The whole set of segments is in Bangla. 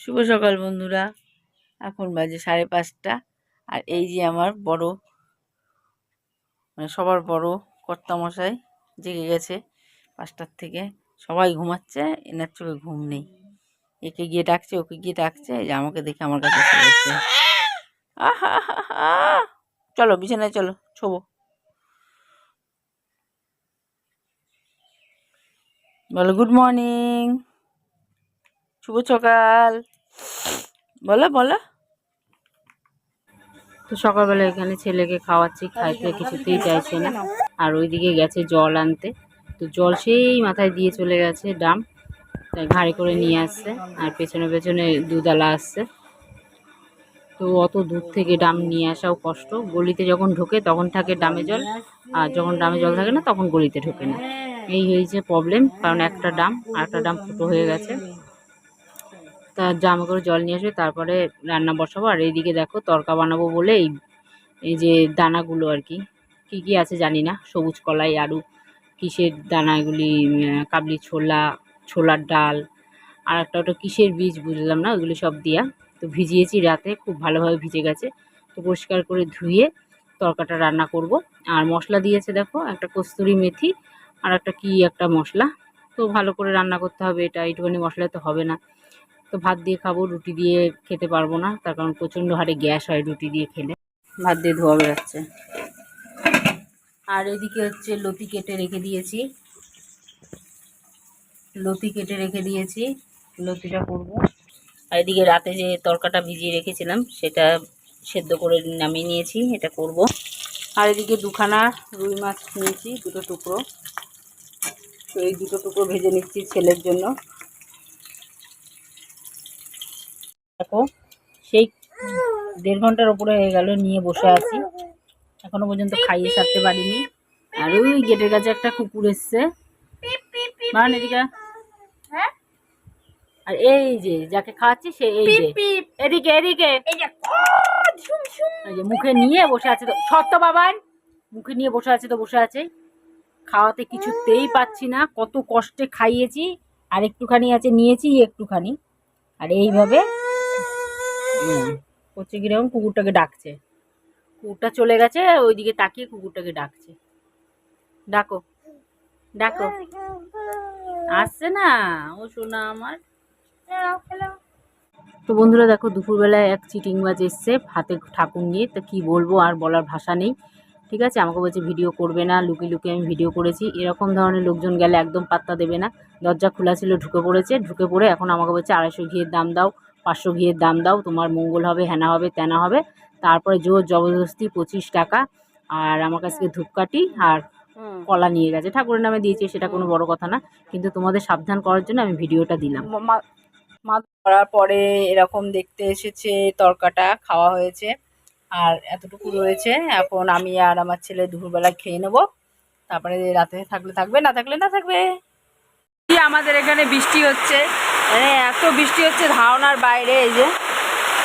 শুভ সকাল, বন্ধুরা। এখন বাজে সাড়ে পাঁচটা। আর এই যে আমার বড় মানে সবার বড় কর্তামশাই জেগে গেছে পাঁচটার থেকে। সবাই ঘুমাচ্ছে এনার চোখে ঘুম নেই। একে গিয়ে ডাকছে, ওকে গিয়ে ডাকছে, এই যে আমাকে দেখে আমার কাছে চলে এসছে। আহা চলো, বিছানায় চলো ছোবো বলো গুড মর্নিং শুভ সকাল। বলো বলো। তো সকালবেলা এখানে ছেলেকে খাওয়াচ্ছি, খাইতে কিছুতেই চাইছে না। আর ওইদিকে গেছে জল আনতে। তো জল সেই মাথায় দিয়ে চলে গেছে ডাম। তাই ঘাড়ি করে নিয়ে আসছে। আর পেছনে পেছনে দুধালা আসছে। তো অত দূর থেকে ডাম নিয়ে আসাও কষ্ট। গলিতে যখন ঢোকে তখন থাকে ডামে জল। আর যখন ডামে জল থাকে না তখন গলিতে ঢোকে না। এই হয়েছে প্রবলেম কারণ একটা ডাম, আর একটা ডাম ফুটো হয়ে গেছে। তা জামা করে জল নিয়ে আসবে তারপরে রান্না বসাবো। আর এইদিকে দেখো তরকা বানাবো বলে এই যে দানাগুলো আর কি। কী কী আছে জানি না। সবুজ কলাই, আলু, কিসের দানাগুলি কাবলি ছোলা, ছোলার ডাল, আর একটা ওটা কিসের বীজ বুঝলাম না ওইগুলি সব দিয়া। তো ভিজিয়েছি রাতে, খুব ভালোভাবে ভিজে গেছে। তো পরিষ্কার করে ধুয়ে তরকাটা রান্না করব। আর মশলা দিয়েছে দেখো, একটা কস্তুরি মেথি আর একটা কি একটা মশলা। তো ভালো করে রান্না করতে হবে এটা, এইটুখানি মশলা তো হবে না। তো ভাত দিয়ে খাব, রুটি দিয়ে খেতে পারব না, তার কারণ প্রচণ্ড হারে গ্যাস হয় রুটি দিয়ে খেলে। ভাত দিয়ে ধোয়া বেড়াচ্ছে আর এদিকে হচ্ছে লতি কেটে রেখে দিয়েছি। লতি কেটে রেখে দিয়েছি, লতিটা করব। আর এদিকে রাতে যে তরকাটা ভিজিয়ে রেখেছিলাম, সেটা সেদ্ধ করে নামিয়ে নিয়েছি, এটা করব। আর এদিকে দুখানা রুই মাছ নিয়েছি, দুটো টুকরো। তো এই দুটো টুকরো ভেজে নিচ্ছি ছেলের জন্য। দেখো সেই দেড় ঘণ্টার ওপরে হয়ে গেল নিয়ে বসে আছি। এখনও পর্যন্ত খাইয়ে সারতে পারিনি। আর ওই গেটের কাছে একটা কুকুর এসছে। মান এদিকে? আর এই যে যাকে খাওয়াচ্ছি সে এই যে। এদিকে এদিকে। মুখে নিয়ে বসে আছে তো। সত্য বাবান মুখে নিয়ে বসে আছে তো বসে আছে। খাওয়াতে কিছুতেই পাচ্ছি না। কত কষ্টে খাইয়েছি। আর একটুখানি আছে নিয়েছি একটুখানি। আর এইভাবে করছে কীরকম কুকুরটাকে ডাকছে। কুকুরটা চলে গেছে, ওইদিকে তাকিয়ে কুকুরটাকে ডাকছে। ডাকো। ডাকো। আসছে না, ও শোনা আমার। তো বন্ধুরা দেখো, দুপুরবেলায় এক চিটিংবাজ এসছে হাতে ঠাকুর নিয়ে। তো কি বলব, আর বলার ভাষা নেই। ঠিক আছে, আমাকে বলছে ভিডিও করবে না লুকিয়ে লুকিয়ে আমি ভিডিও করেছি। এরকম ধরনের লোকজন গেলে একদম পাত্তা দেবে না। দরজা খোলা ছিল, ঢুকে পড়েছে। ঢুকে পড়ে এখন আমাকে বলছে আড়াইশো ঘিয়ের দাম দাও। পাঁচশো ঘিয়ের দাম দাও তোমার মঙ্গল হবে হেনা হবে তেনা হবে। তারপরে জোর জবরদস্তি পঁচিশ টাকা। আর আমার কাছ থেকে ধূপকাঠি আর কলা নিয়ে গেছে। ঠাকুরের নামে দিয়েছে সেটা কোনো বড় কথা না। কিন্তু তোমাদের সাবধান করার জন্য আমি ভিডিওটা দিলাম। মা করার পরে এরকম দেখতে এসেছে তরকাটা খাওয়া হয়েছে। আর এতটুকু রয়েছে। এখন আমি আর আমার ছেলে দুপুরবেলা খেয়ে নেব। তারপরে রাতে থাকলে থাকবে না থাকলে না থাকবে। কি আমাদের এখানে বৃষ্টি হচ্ছে। মানে এত বৃষ্টি হচ্ছে ধারণার বাইরে, এই যে।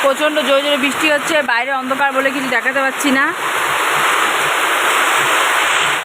প্রচণ্ড জোরে জোরে বৃষ্টি হচ্ছে, বাইরে অন্ধকার বলে কিছু দেখাতে পাচ্ছি না।